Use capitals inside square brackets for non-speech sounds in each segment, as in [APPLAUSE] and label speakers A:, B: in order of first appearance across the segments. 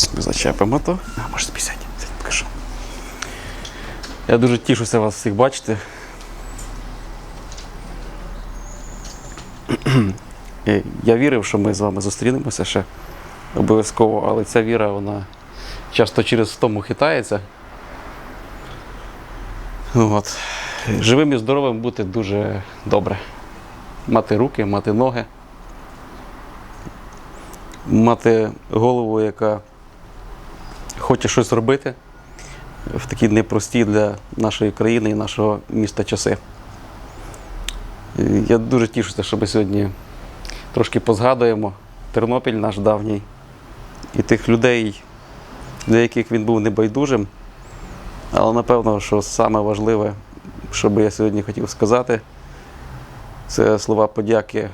A: Зараз ми зачепимо то. А, може спісять, покажу. Я дуже тішуся вас всіх бачити. Я вірив, що ми з вами зустрінемося ще обов'язково, але ця віра, вона часто через втому хитається. От. Живим і здоровим бути дуже добре. Мати руки, мати ноги, мати голову, яка хоче щось робити в такі непрості для нашої країни і нашого міста часи. Я дуже тішуся, що ми сьогодні трошки позгадуємо Тернопіль наш давній і тих людей, для яких він був небайдужим. Але напевно, що саме важливе, що би я сьогодні хотів сказати, це слова подяки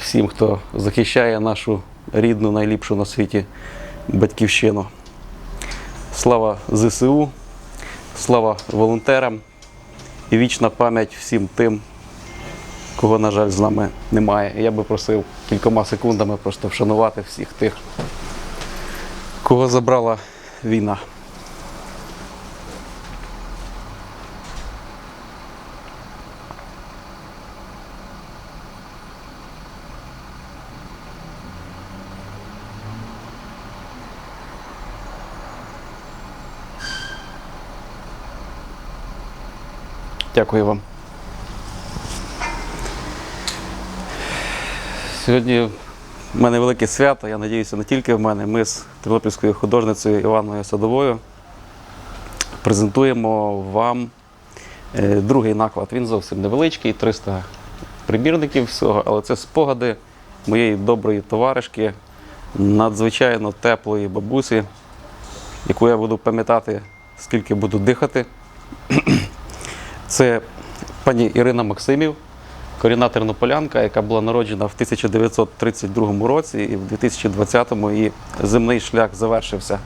A: всім, хто захищає нашу рідну, найліпшу на світі батьківщину. Слава ЗСУ, слава волонтерам і вічна пам'ять всім тим, кого, на жаль, з нами немає. Я би просив кількома секундами просто вшанувати всіх тих, кого забрала війна. Дякую вам. Сьогодні в мене велике свято, я сподіваюся, не тільки в мене. Ми з тернопільською художницею Іваною Садовою презентуємо вам е, другий наклад. Він зовсім невеличкий, 300 примірників всього, але це спогади моєї доброї товаришки, надзвичайно теплої бабусі, яку я буду пам'ятати, скільки буду дихати. Це пані Ірина Максимів, корінна тернополянка, яка була народжена в 1932 році, і в 2020-му її земний шлях завершився.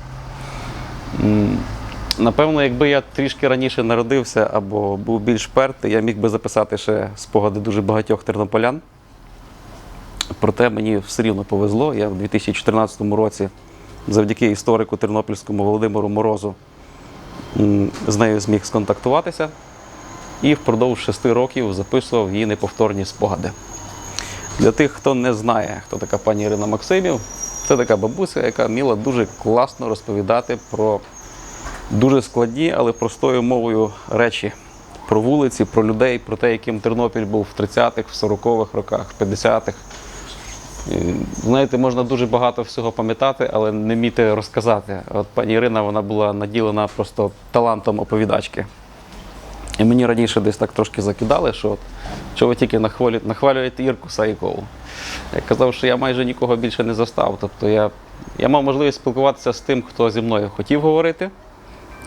A: Напевно, якби я трішки раніше народився або був більш пертий, я міг би записати ще спогади дуже багатьох тернополян. Проте мені все рівно повезло. Я в 2014 році, завдяки історику тернопільському Володимиру Морозу, з нею зміг сконтактуватися і впродовж шести років записував її неповторні спогади. Для тих, хто не знає, хто така пані Ірина Максимів, це така бабуся, яка вміла дуже класно розповідати про дуже складні, але простою мовою речі про вулиці, про людей, про те, яким Тернопіль був в 30-х, в 40-х роках, в 50-х. Знаєте, можна дуже багато всього пам'ятати, але не вміти розказати. От пані Ірина вона була наділена просто талантом оповідачки. І мені раніше десь так трошки закидали, що що ви тільки нахвалю, нахвалюєте Ірку Саїкову. Я казав, що я майже нікого більше не застав. Тобто я, я мав можливість спілкуватися з тим, хто зі мною хотів говорити,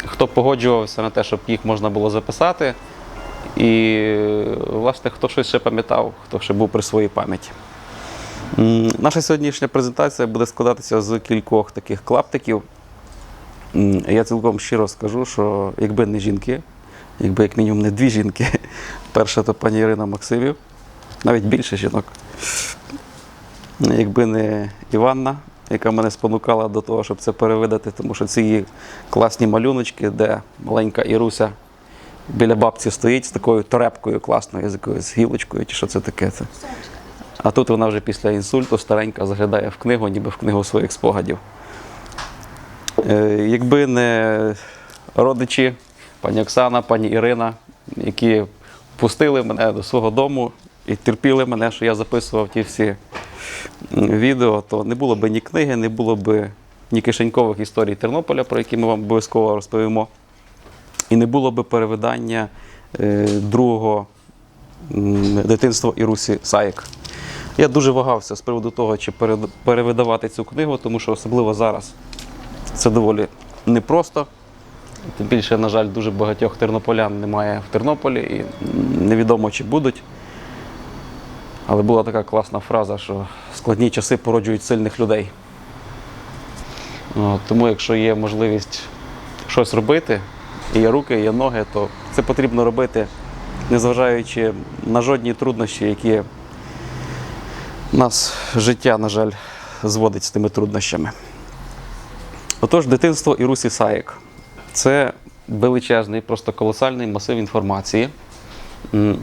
A: хто погоджувався на те, щоб їх можна було записати. І, власне, хто щось ще пам'ятав, хто ще був при своїй пам'яті. Наша сьогоднішня презентація буде складатися з кількох таких клаптиків. Я цілком щиро скажу, що якби не жінки, якби як мінімум не дві жінки, [LAUGHS] перша то пані Ірина Максимів, навіть більше жінок. Якби не Іванна, яка мене спонукала до того, щоб це перевидати, тому що ці її класні малюночки, де маленька Іруся біля бабці стоїть з такою терепкою класною, з якоюсь гілочкою, чи що це таке. Це. А тут вона вже після інсульту старенька заглядає в книгу, ніби в книгу своїх спогадів. Е, Якби не родичі, пані Оксана, пані Ірина, які пустили мене до свого дому і терпіли мене, що я записував ті всі відео, то не було б ні книги, не було б ні кишенькових історій Тернополя, про які ми вам обов'язково розповімо. І не було б перевидання е, другого дитинства Ірусі Саєк. Я дуже вагався з приводу того, чи перевидавати цю книгу, тому що особливо зараз це доволі непросто. Тим більше, на жаль, дуже багатьох тернополян немає в Тернополі і невідомо, чи будуть. Але була така класна фраза, що складні часи породжують сильних людей. Тому, якщо є можливість щось робити, і є руки, і є ноги, то це потрібно робити, незважаючи на жодні труднощі, які нас життя, на жаль, зводить з тими труднощами. Отож, дитинство Ірусі Саєк. Це величезний, просто колосальний масив інформації,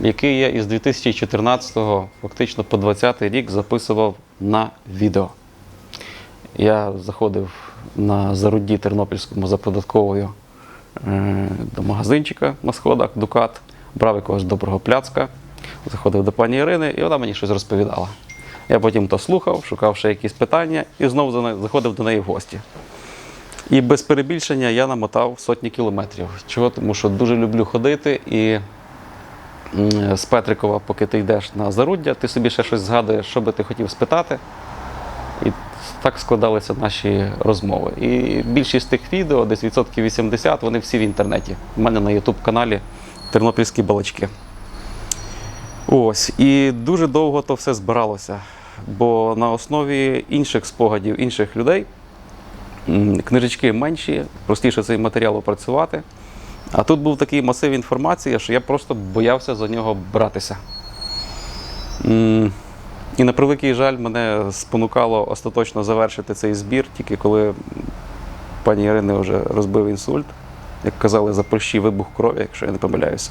A: який я із 2014 фактично по 20 рік записував на відео. Я заходив на зарудді Тернопільському за податковою е, до магазинчика на сходах Дукат, брав якогось доброго пляцка, заходив до пані Ірини, і вона мені щось розповідала. Я потім то слухав, шукав ще якісь питання і знову заходив до неї в гості. І без перебільшення я намотав сотні кілометрів. Чого? Тому що дуже люблю ходити і з Петрикова, поки ти йдеш на заруддя, ти собі ще щось згадуєш, що би ти хотів спитати. І так складалися наші розмови. І більшість тих відео, десь відсотків 80, вони всі в інтернеті. У мене на YouTube каналі Тернопільські балачки. Ось. І дуже довго то все збиралося. Бо на основі інших спогадів, інших людей, книжечки менші, простіше цей матеріал опрацювати. А тут був такий масив інформації, що я просто боявся за нього братися. І на превеликий жаль, мене спонукало остаточно завершити цей збір, тільки коли пані Ірини вже розбив інсульт, як казали, за прощі вибух крові, якщо я не помиляюся.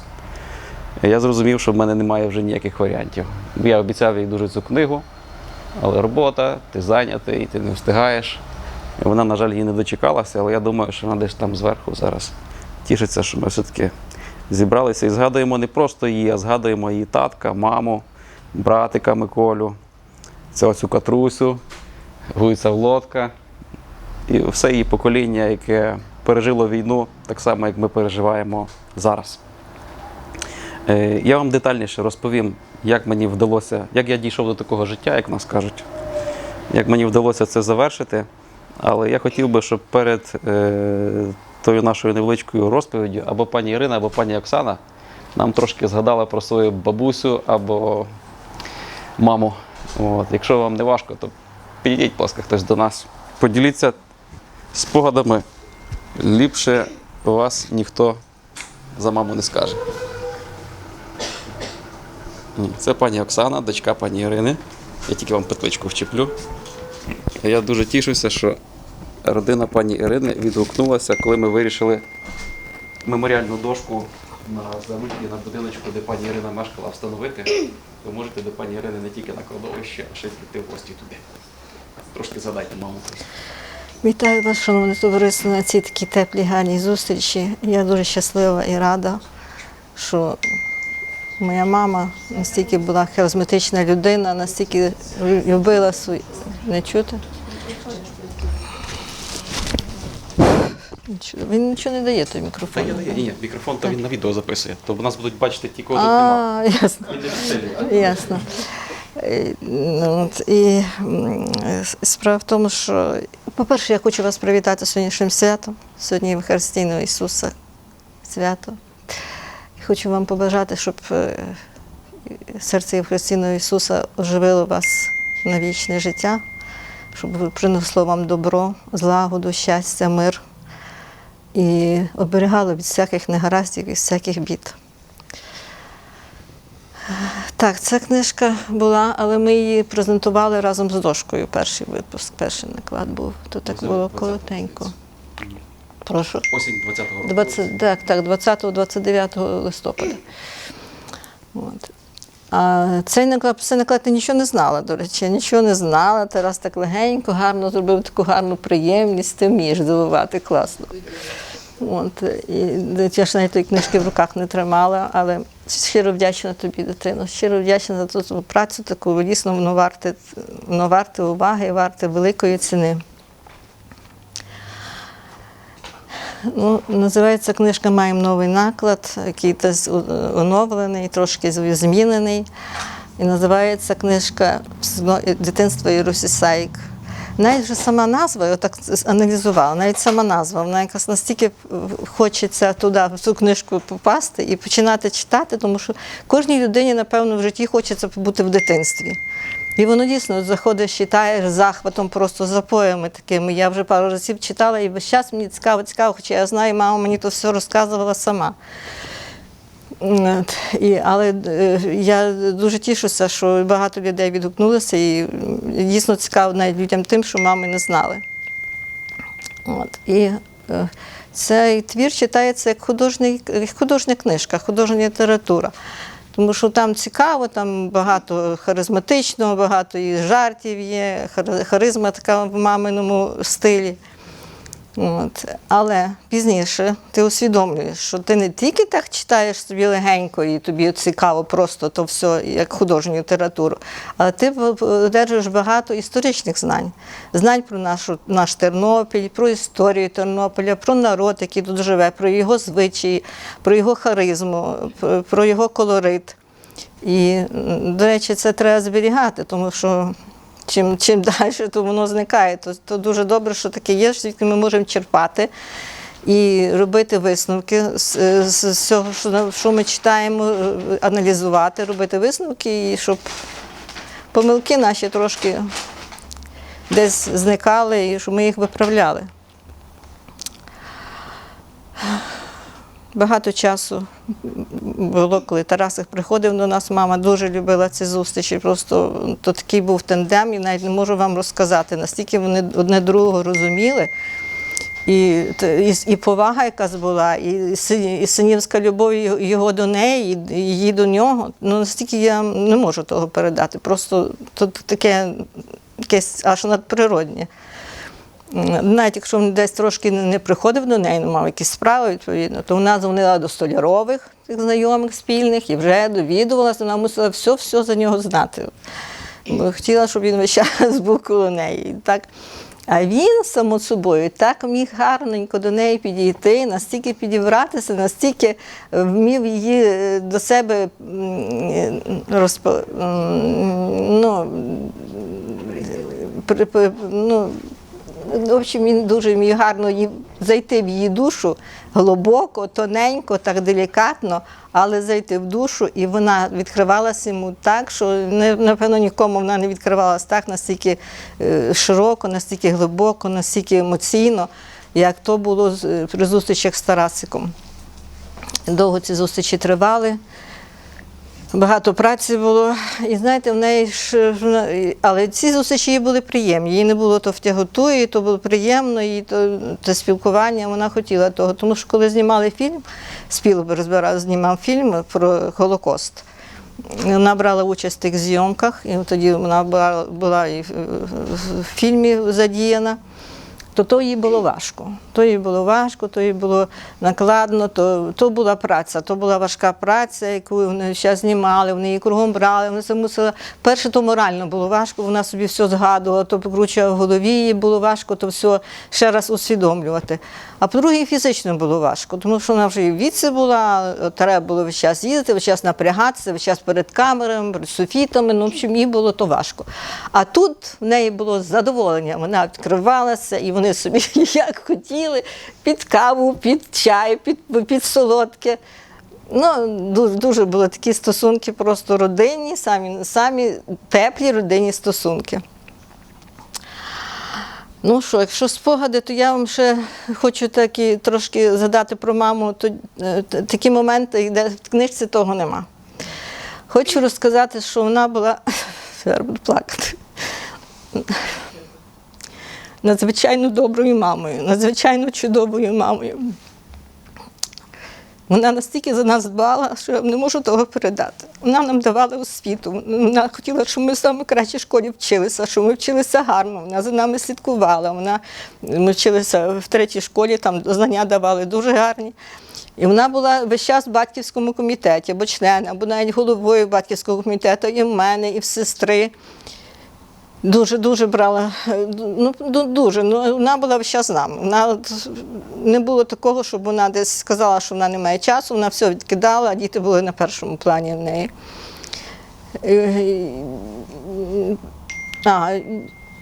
A: Я зрозумів, що в мене немає вже ніяких варіантів. Я обіцяв їй дуже цю книгу, але робота, ти зайнятий, ти не встигаєш. Вона, на жаль, її не дочекалася, але я думаю, що вона десь там зверху зараз тішиться, що ми все-таки зібралися і згадуємо не просто її, а згадуємо її татка, маму, братика Миколю, цю Катрусю, Гуйця Влодка і все її покоління, яке пережило війну, так само, як ми переживаємо зараз. Е, Я вам детальніше розповім, як мені вдалося, як я дійшов до такого життя, як нас кажуть, як мені вдалося це завершити. Але я хотів би, щоб перед е, тою нашою невеличкою розповіддю або пані Ірина, або пані Оксана нам трошки згадала про свою бабусю або маму. От. Якщо вам не важко, то підійдіть, будь ласка, хтось до нас. Поділіться спогадами. Ліпше вас ніхто за маму не скаже. Це пані Оксана, дочка пані Ірини. Я тільки вам петличку вчеплю. Я дуже тішуся, що родина пані Ірини відгукнулася, коли ми вирішили меморіальну дошку на зарудді на будиночку, де пані Ірина мешкала, встановити. Ви можете до пані Ірини не тільки на кладовище, а ще й прийти в гості туди. Трошки задайте маму.
B: Вітаю вас, шановне товариство, на цій такій теплій гарній зустрічі. Я дуже щаслива і рада, що моя мама настільки була харизматична людина, настільки любила свої. Не чути? Він нічого не дає той мікрофон.
A: Ні, ні, мікрофон то він на відео записує, то нас будуть бачити ті, кого тут
B: А, ясно. Ясно. Е, ну, от, І справа в тому, що, по-перше, я хочу вас привітати сьогоднішнім святом, сьогодні Євхаристійного Ісуса свято. Хочу вам побажати, щоб е, серце Євхаристійного Ісуса оживило вас на вічне життя, щоб принесло вам добро, злагоду, щастя, мир і оберігало від всяких негараздів і всяких бід. Так, ця книжка була, але ми її презентували разом з дошкою. Перший випуск, перший наклад був. То так було коротенько. Прошу.
A: Осінь 20-го року.
B: 20, так, так, 20-29 листопада. От. А цей наклад, цей наклад я нічого не знала, до речі, я нічого не знала. Тарас так легенько, гарно зробив таку гарну приємність, ти вмієш здивувати класно. От, і я ж навіть тої книжки в руках не тримала, але щиро вдячна тобі, дитино, щиро вдячна за ту працю, таку дійсно воно варте, воно варте уваги, варте великої ціни. Ну, називається книжка Маємо новий наклад, який десь оновлений, трошки змінений. І називається книжка «Зно- Дитинство Ірусі Сайк. Навіть вже сама назва, я так аналізувала, навіть сама назва, вона якась настільки хочеться туди, в цю книжку попасти і починати читати, тому що кожній людині, напевно, в житті хочеться бути в дитинстві. І воно дійсно заходиш, читаєш захватом, просто запоями такими. Я вже пару разів читала, і весь час мені цікаво, цікаво, хоча я знаю, мама мені то все розказувала сама. І, але е, я дуже тішуся, що багато людей відгукнулося, і дійсно цікаво навіть людям тим, що мами не знали. От. І е, цей твір читається як художня книжка, художня література. Тому що там цікаво, там багато харизматичного, багато і жартів є, хар- харизма така в маминому стилі. От. Але пізніше ти усвідомлюєш, що ти не тільки так читаєш собі легенько і тобі цікаво просто то все як художню літературу, але ти одержуєш багато історичних знань. Знань про нашу, наш Тернопіль, про історію Тернополя, про народ, який тут живе, про його звичаї, про його харизму, про- його колорит. І, до речі, це треба зберігати, тому що чим, чим [LAUGHS] далі, то воно зникає. То, то дуже добре, що таке є, звідки ми можемо черпати і робити висновки з, з цього, що, що ми читаємо, е, аналізувати, робити висновки, і щоб помилки наші трошки десь зникали, і щоб ми їх виправляли. Багато часу було, коли Тарасик приходив до нас, мама дуже любила ці зустрічі. Просто то такий був тандем, і навіть не можу вам розказати, настільки вони одне другого розуміли. І, і, і повага якась була, і, і синівська любов його- до неї, і її до нього. Ну настільки я не можу того передати. Просто то таке якесь аж надприроднє. Навіть якщо він десь трошки не приходив до неї, не мав якісь справи, відповідно, то вона дзвонила до столярових тих знайомих спільних і вже довідувалася, вона мусила все-все за нього знати. Бо хотіла, щоб він весь [LAUGHS] час був коло неї. Так. А він само собою так міг гарненько до неї підійти, настільки підібратися, настільки е, вмів її е, до себе розп... ну, ну, в общем, він дуже міг гарно зайти в її душу глибоко, тоненько, так делікатно, але зайти в душу, і вона відкривалася йому так, що напевно нікому вона не відкривалася так настільки е, широко, настільки глибоко, настільки емоційно, як то було при зустрічах з Тарасиком. Довго ці зустрічі тривали. Багато праці було, і знаєте, в неї ж але ці зустрічі їй були приємні. Їй не було то втяготу, і то було приємно, і то те спілкування. Вона хотіла того. Тому що коли знімали фільм, збирав, знімав фільм про Голокост. Вона брала участь в тих зйомках, і тоді вона була, була і в, в- в фільмі задіяна то то їй було важко. То їй було важко, то їй було накладно, то, то була праця, то була важка праця, яку вони зараз знімали, вони її кругом брали, вони це мусила. Перше, то морально було важко, вона собі все згадувала, то покручувала в голові, їй було важко то все ще раз усвідомлювати. А по-друге, фізично було важко, тому що вона вже і в віці була, треба було весь час їздити, весь час напрягатися, весь час перед камерами, перед софітами, ну, в общем, їй було то важко. А тут в неї було задоволення, вона відкривалася, і вони собі [LAUGHS] як хотіли, під каву, під чай, під, під солодке. Ну, дуже, були такі стосунки, просто родинні, самі, самі теплі родинні стосунки. Ну що, якщо спогади, то я вам ще хочу такі трошки згадати про маму. То, е, такі моменти, де в книжці того нема. Хочу розказати, що вона була. [LAUGHS] Зараз буду плакати. Надзвичайно доброю мамою, надзвичайно чудовою мамою. Вона настільки за нас дбала, що я не можу того передати. Вона нам давала освіту. Вона хотіла, щоб ми в самій кращій школі вчилися, щоб ми вчилися гарно. Вона за нами слідкувала. Вона, ми вчилися в третій школі, там знання давали дуже гарні. І вона була весь час в батьківському комітеті, або член, або навіть головою батьківського комітету, і в мене, і в сестри. Дуже дуже брала, е, ну дуже. Ну вона була весь з нами. Вона не було такого, щоб вона десь сказала, що вона не має часу. Вона все відкидала, а діти були на першому плані в неї. Е, А,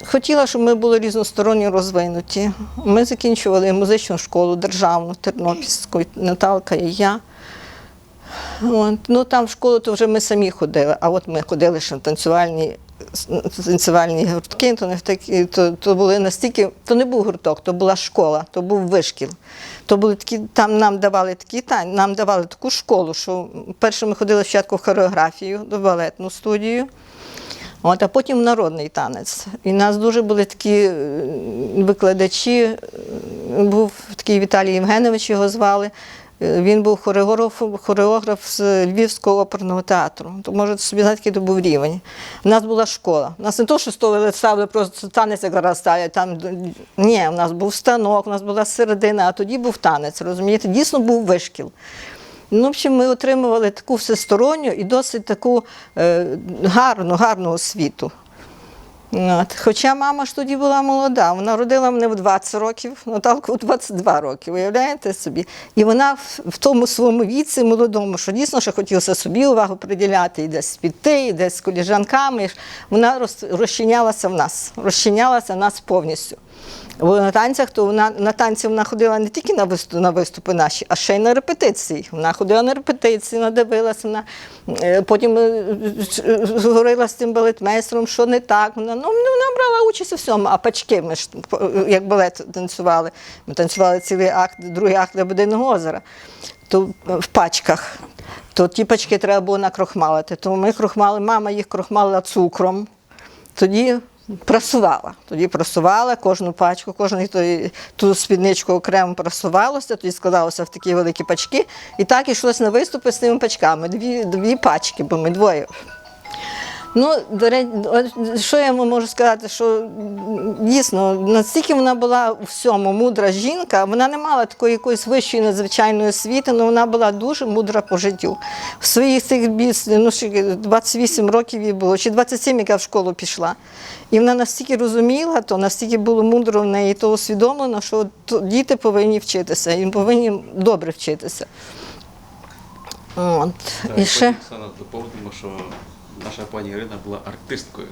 B: хотіла, щоб ми були різносторонньо розвинуті. Ми закінчували музичну школу державну Тернопільську, Наталка і я. От. Ну там в школу то вже ми самі ходили, а от ми ходили ще в танцювальні, танцювальні гуртки, то не такі, то, то були настільки, то не був гурток, то була школа, то був вишкіл. То були такі, там нам давали такі тань, нам давали таку школу, що перше ми ходили спочатку в хореографію, до балетну студію. От, а потім в народний танець. І нас дуже були такі е, викладачі, е, був такий Віталій Євгенович, його звали. Е, Він був хореограф, хореограф з Львівського оперного театру. То можете собі знати, який то був рівень. У нас була школа. У нас не то, що столи ставили, просто танець як зараз ставлять. Там ні, у нас був станок, у нас була середина, а тоді був танець. Розумієте, дійсно був вишкіл. Ну, в общем, ми отримували таку всесторонню і досить таку е, гарну, гарну освіту. От. Хоча мама ж тоді була молода, вона родила мене в 20 років, Наталку в 22 роки, уявляєте собі? І вона в, тому своєму віці молодому, що дійсно ще хотілося собі увагу приділяти, і десь піти, і десь з коліжанками. Вона роз, розчинялася в нас, розчинялася в нас повністю. Бо на танцях, то вона на танці вона ходила не тільки на виступи, на виступи наші, а ще й на репетиції. Вона ходила на репетиції, надивилася, вона е, потім е, говорила з тим балетмейстером, що не так. Вона, ну, вона брала участь у всьому, а пачки ми ж як балет танцювали. Ми танцювали цілий акт, другий акт Лебединого озера. То в пачках. То ті пачки треба було накрохмалити. Тому ми крохмали, мама їх крохмалила цукром. Тоді прасувала. Тоді прасувала кожну пачку, кожну ту спідничку окремо прасувалося, тоді складалося в такі великі пачки. І так йшлося на виступи з тими пачками. Дві, дві пачки, бо ми двоє. Ну, до речі, що я можу сказати, що дійсно настільки вона була у всьому мудра жінка, вона не мала такої якоїсь вищої надзвичайної освіти, але вона була дуже мудра по життю. В своїх цих біс, ну, 28 років їй було, чи 27, яка в школу пішла. І вона настільки розуміла, то настільки було мудро в неї, то усвідомлено, що то діти повинні вчитися, і повинні добре вчитися. От. І ще.
A: Оксана, доповнимо, що наша пані Ірина була артисткою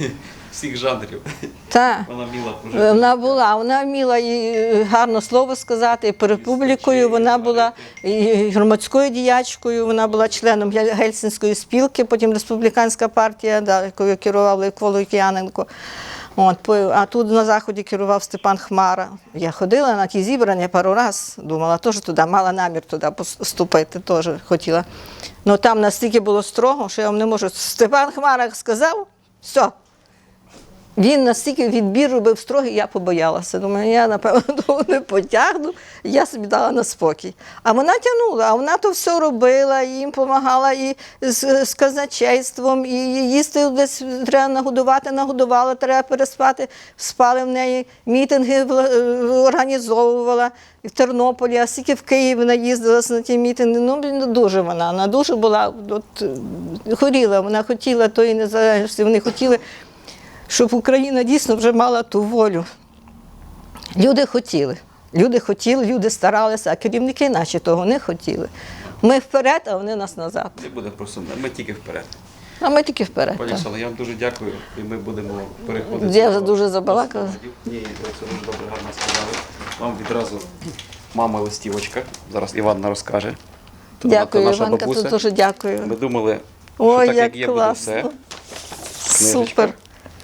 A: [LAUGHS] всіх жанрів.
B: Та.
A: Вона вміла прожити.
B: Вона була, вона вміла і е, гарно слово сказати, і перед публікою. Вона була і громадською діячкою, вона була членом Гель- Гельсінської спілки, потім республіканська партія, да, якою керував Левко Лук'яненко. От, а тут на заході керував Степан Хмара. Я ходила на ті зібрання пару раз, думала, теж туди, мала намір туди поступити, теж хотіла. Ну там настільки було строго, що я вам не можу. Степан Хмарак сказав, все, він настільки відбір робив строгий, я побоялася. Думаю, я напевно [LAUGHS] того не потягну, я собі дала на спокій. А вона тягнула, а вона то все робила, і їм допомагала і з, з казначейством, і їсти десь треба нагодувати, нагодувала, треба переспати. Спали в неї, мітинги е, організовувала в Тернополі, а скільки в Київ вона їздила на ті мітинги. Ну, дуже вона, вона дуже була, от, е, хоріла, вона хотіла тої незалежності, вони хотіли щоб Україна дійсно вже мала ту волю. Люди хотіли. Люди хотіли, люди старалися, а керівники наші того не хотіли. Ми вперед, а вони нас назад.
A: Не буде просто, ми тільки вперед.
B: А ми тільки вперед.
A: Пані. Оксана, я вам дуже дякую, і ми будемо переходити.
B: Я вже дуже забалакала.
A: Ні, це дуже добре, гарно сказали. Вам відразу мама листівочка. Зараз Іванна розкаже. Тут
B: Дякую,
A: наша
B: Іванка, тут дуже дякую.
A: Ми думали, що
B: Ой,
A: так як
B: як
A: є, буде все. Книжечка.
B: Супер.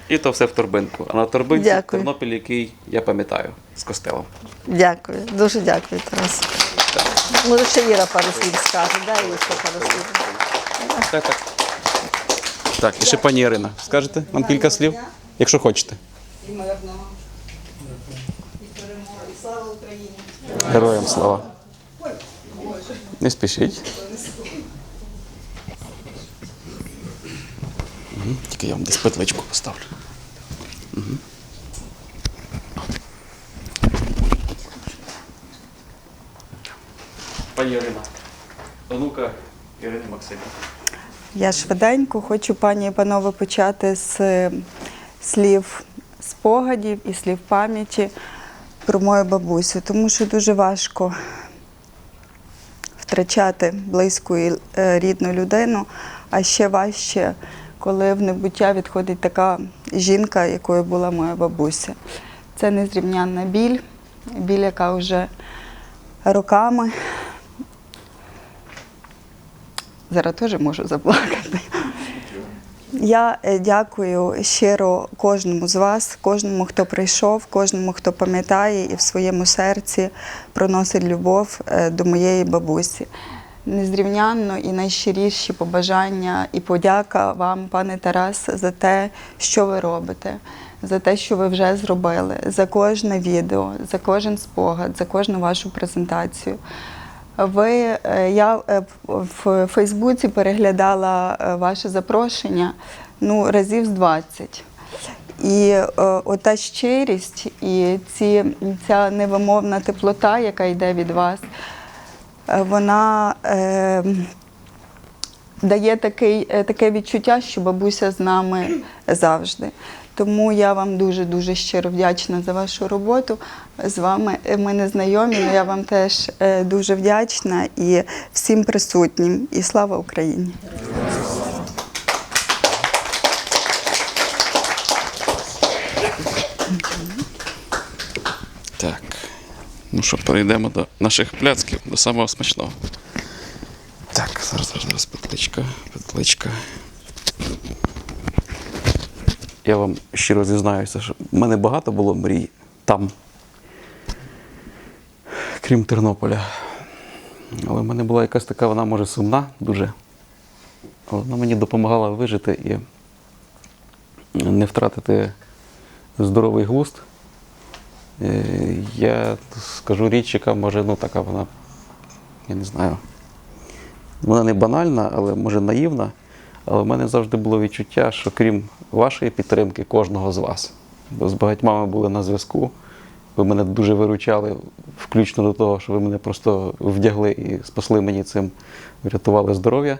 A: І то все в торбинку. А на торбинці
B: Дякую.
A: Тернопіль, який я пам'ятаю, з костелом.
B: Дякую. Дуже дякую, Тарас. Може, ще Іра пару слів скаже. Дай ще пару слів.
A: Так, так. Так, і ще пані Ірина. Скажете нам кілька слів, якщо хочете.
B: І мирного. І перемоги. І слава Україні.
A: Героям слава. Не спішіть. Тільки я вам десь петличку поставлю. Пані Ірина, онука Ірини Максимівни.
C: Я швиденько хочу, пані і панове, почати з е, слів спогадів і слів пам'яті про мою бабусю, тому що дуже важко втрачати близьку і е, рідну людину, а ще важче, коли в небуття відходить така жінка, якою була моя бабуся. Це незрівнянна біль, біль, яка вже роками Зараз теж можу заплакати. Я е, дякую щиро кожному з вас, кожному, хто прийшов, кожному, хто пам'ятає і в своєму серці проносить любов е, до моєї бабусі. Незрівнянно і найщиріші побажання і подяка вам, пане Тарас, за те, що ви робите. за те, що ви вже зробили, за кожне відео, за кожен спогад, за кожну вашу презентацію. Ви, е, я е, в Фейсбуці переглядала е, ваше запрошення ну, разів з 20. І ота щирість і ці, ця невимовна теплота, яка йде від вас, вона е, дає такий, е, таке відчуття, що бабуся з нами завжди. Тому я вам дуже-дуже щиро вдячна за вашу роботу. З вами е, ми не знайомі, але я вам теж е, дуже вдячна і всім присутнім. І слава Україні!
A: Що, перейдемо до наших пляцків, до самого смачного. Так, зараз, зараз, петличка, петличка. Я вам щиро зізнаюся, що в мене багато було мрій там, крім Тернополя. Але в мене була якась така, вона може сумна дуже. Але вона мені допомагала вижити і не втратити здоровий глузд. Е, Я скажу річ, яка може, ну така вона, я не знаю. Вона не банальна, але може наївна. Але в мене завжди було відчуття, що крім вашої підтримки, кожного з вас, бо з багатьма ми були на зв'язку, ви мене дуже виручали, включно до того, що ви мене просто вдягли і спасли мені цим, врятували здоров'я.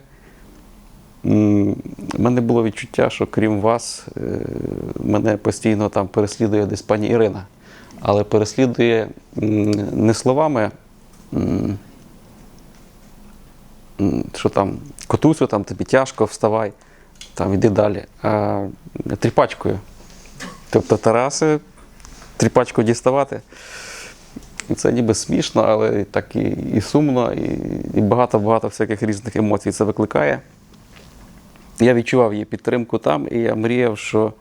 A: У мене було відчуття, що крім вас, е, мене постійно там переслідує десь пані Ірина. Але переслідує не словами, що там котусю, там тобі тяжко, вставай, там іди далі. А тріпачкою. Тобто Тараси, тріпачку діставати. Це ніби смішно, але так і, і сумно, і багато-багато всяких різних емоцій це викликає. Я відчував її підтримку там, і я мріяв, що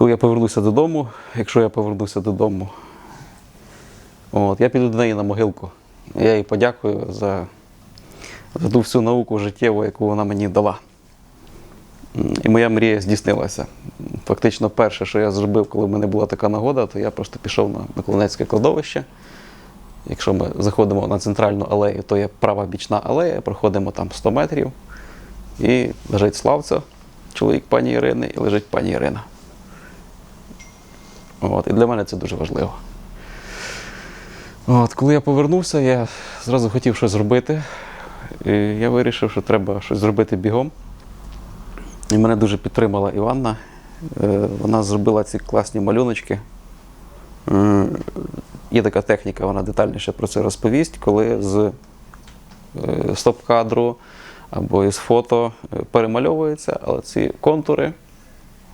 A: коли я повернуся додому, якщо я повернуся додому, от, я піду до неї на могилку. Я їй подякую за, за ту всю науку життєву, яку вона мені дала. І моя мрія здійснилася. Фактично, перше, що я зробив, коли в мене була така нагода, то я просто пішов на Миколинецьке кладовище. Якщо ми заходимо на центральну алею, то є права бічна алея, проходимо там 100 метрів. І лежить Славця, чоловік пані Ірини, і лежить пані Ірина. От, і для мене це дуже важливо. От, коли я повернувся, я зразу хотів щось зробити. І я вирішив, що треба щось зробити бігом. І мене дуже підтримала Іванна. Е, Вона зробила ці класні малюночки. Є така техніка, вона детальніше про це розповість, коли з е, стоп-кадру або із фото е, перемальовується, але ці контури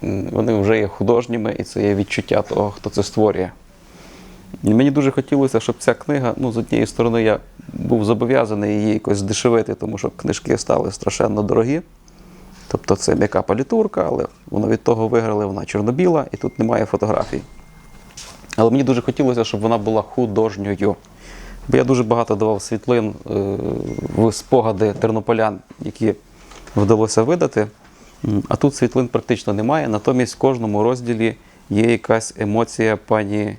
A: вони вже є художніми, і це є відчуття того, хто це створює. І мені дуже хотілося, щоб ця книга, ну, з однієї сторони, я був зобов'язаний її якось здешевити, тому що книжки стали страшенно дорогі. Тобто це м'яка палітурка, але воно від того виграли, вона чорно-біла, і тут немає фотографій. Але мені дуже хотілося, щоб вона була художньою. Бо я дуже багато давав світлин е, в спогади тернополян, які вдалося видати. А тут світлин практично немає. Натомість в кожному розділі є якась емоція пані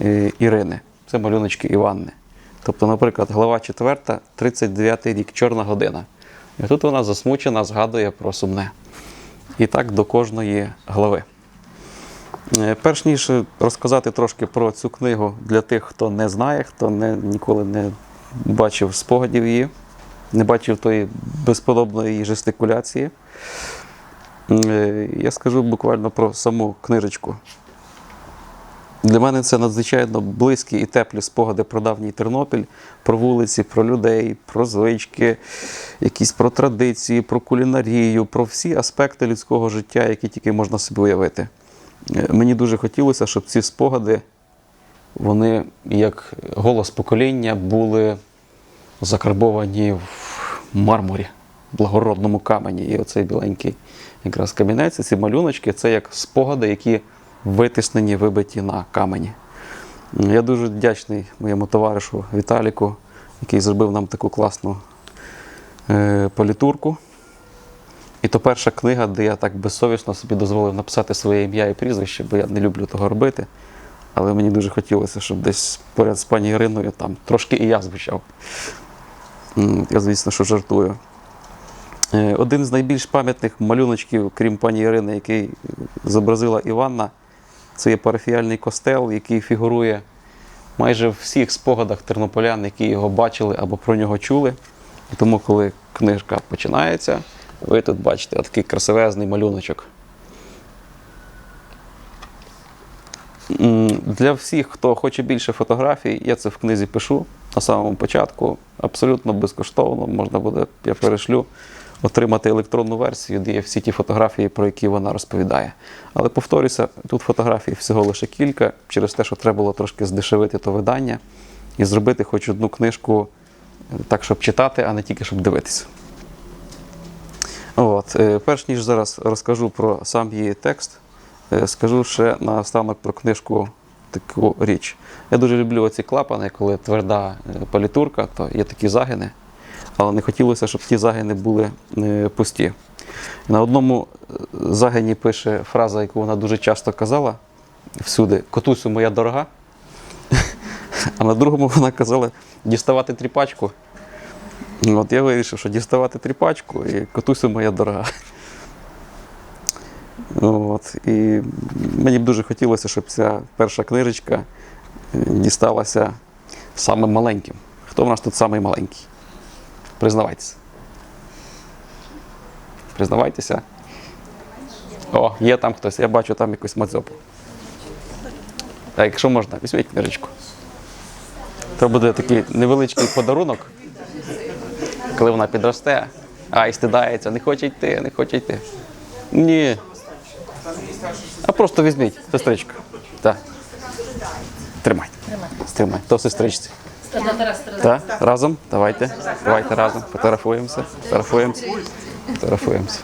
A: е, Ірини. Це малюночки Іванни. Тобто, наприклад, глава 4, 39 рік, чорна година. І тут вона засмучена, згадує про сумне. І так до кожної глави. Е, Перш ніж розказати трошки про цю книгу для тих, хто не знає, хто не, ніколи не бачив спогадів її, не бачив тої безподобної жестикуляції, я скажу буквально про саму книжечку. Для мене це надзвичайно близькі і теплі спогади про давній Тернопіль, про вулиці, про людей, про звички, якісь про традиції, про кулінарію, про всі аспекти людського життя, які тільки можна собі уявити. Е, Мені дуже хотілося, щоб ці спогади, вони, як голос покоління, були закарбовані в мармурі, благородному камені. І оцей біленький якраз камінець, ці малюночки це як спогади, які витиснені, вибиті на камені. Я дуже вдячний моєму товаришу Віталіку, який зробив нам таку класну е, політурку. І то перша книга, де я так безсовісно собі дозволив написати своє ім'я і прізвище, бо я не люблю того робити. Але мені дуже хотілося, щоб десь поряд з пані Іриною там трошки і я звучав. Я, звісно, що жартую. Е, Один з найбільш пам'ятних малюночків, крім пані Ірини, який зобразила Іванна, це є парафіальний костел, який фігурує майже в всіх спогадах тернополян, які його бачили або про нього чули. І тому, коли книжка починається, ви тут бачите такий красивезний малюночок. Для всіх, хто хоче більше фотографій, я це в книзі пишу на самому початку. Абсолютно безкоштовно можна буде, я перешлю, отримати електронну версію, де є всі ті фотографії, про які вона розповідає. Але повторюся, тут фотографій всього лише кілька, через те, що треба було трошки здешевити то видання і зробити хоч одну книжку е, так, щоб читати, а не тільки щоб дивитися. От, е, перш ніж зараз розкажу про сам її текст, е, скажу ще наостанок про книжку таку річ. Я дуже люблю оці клапани, коли тверда палітурка, то є такі загини, але не хотілося, щоб ті загини були е, пусті. На одному е, загині пише фраза, яку вона дуже часто казала всюди: Котусю, моя дорога. [LAUGHS] А на другому вона казала діставати тріпачку. От я вирішив, що діставати тріпачку і котусю моя дорога. От, і мені б дуже хотілося, щоб ця перша книжечка е, дісталася самим маленьким. Хто в нас тут самий маленький? Признавайтеся. Признавайтеся. О, є там хтось, я бачу там якусь мацьопу. Так, якщо можна, візьміть книжечку. Це буде такий невеличкий подарунок, коли вона підросте, а і стидається, не хоче йти, не хоче йти. Ні. А просто візьміть, сестричка. Так. Тримайте. Стримай. То сестричці. Так, разом. Давайте. Давайте разом. Фотографуємося. Фотографуємося. Фотографуємося.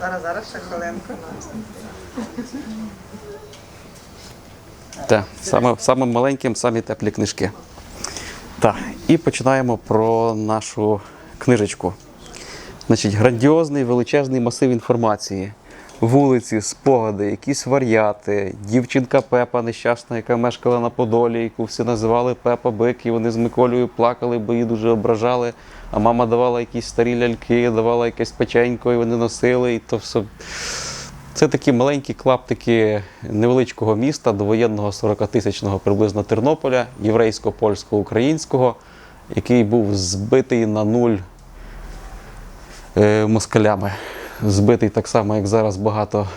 C: Зараз, зараз ще хвилинку.
A: Так, саме, саме маленьким, самі теплі книжки. Так, і починаємо про нашу книжечку. Значить, грандіозний величезний масив інформації. Вулиці, спогади, якісь варіати, дівчинка Пепа нещасна, яка мешкала на Подолі, яку всі називали Пепа Бик, і вони з Миколею плакали, бо її дуже ображали. А мама давала якісь старі ляльки, давала якесь печенько, і вони носили, і то все. Це такі маленькі клаптики невеличкого міста, довоєнного 40-тисячного приблизно Тернополя, єврейсько-польсько-українського, який був збитий на нуль е, москалями. Збитий так само, як зараз багато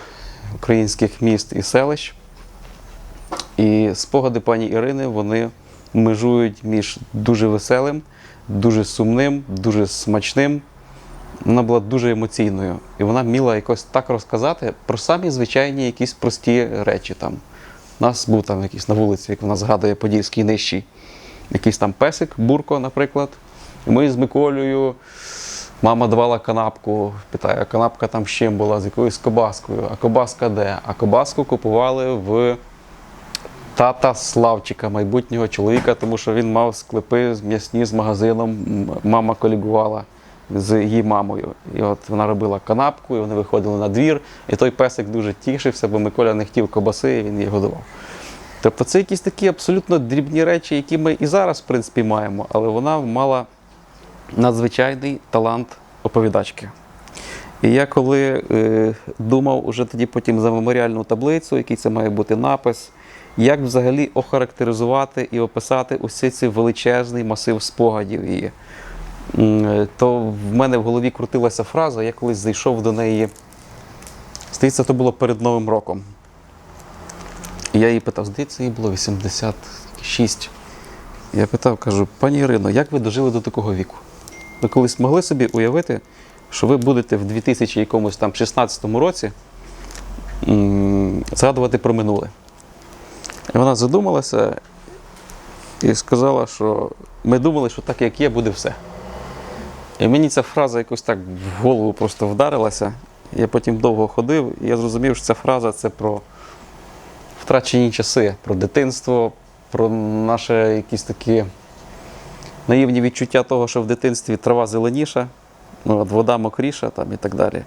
A: українських міст і селищ. І спогади пані Ірини вони межують між дуже веселим, дуже сумним, дуже смачним. Вона була дуже емоційною. І вона вміла якось так розказати про самі звичайні якісь прості речі. Там. У нас був там якийсь на вулиці, як вона згадує Подільський нижчий, якийсь там песик, бурко, наприклад. І ми з Миколею, мама давала канапку, питає, а канапка там з чим була, з якоюсь кобаскою. А кобаска де? А кобаску купували в тата Славчика, майбутнього чоловіка, тому що він мав склепи м'ясні з магазином, мама колігувала з її мамою. І от вона робила канапку, і вони виходили на двір, і той песик дуже тішився, бо Миколя не хотів кобаси, і він її годував. Тобто це якісь такі абсолютно дрібні речі, які ми і зараз, в принципі, маємо, але вона мала надзвичайний талант оповідачки. І я коли е, думав уже тоді потім за меморіальну таблицю, який це має бути напис, як взагалі охарактеризувати і описати усі ці величезний масив спогадів її, е, то в мене в голові крутилася фраза, я колись зайшов до неї. Здається, то було перед Новим роком. І я її питав, здається, їй було 86. Я питав, кажу, пані Ірино, як ви дожили до такого віку? Ви колись могли собі уявити, що ви будете в 2000 якомусь там 16 році згадувати про минуле? І вона задумалася і сказала, що ми думали, що так, як є, буде все. І мені ця фраза якось так в голову просто вдарилася. Я потім довго ходив, і я зрозумів, що ця фраза це про втрачені часи, про дитинство, про наше якісь такі наївні відчуття того, що в дитинстві трава зеленіша, Ну, от, вода мокріша там і так далі.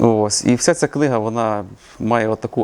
A: Ось. І вся ця книга вона має отаку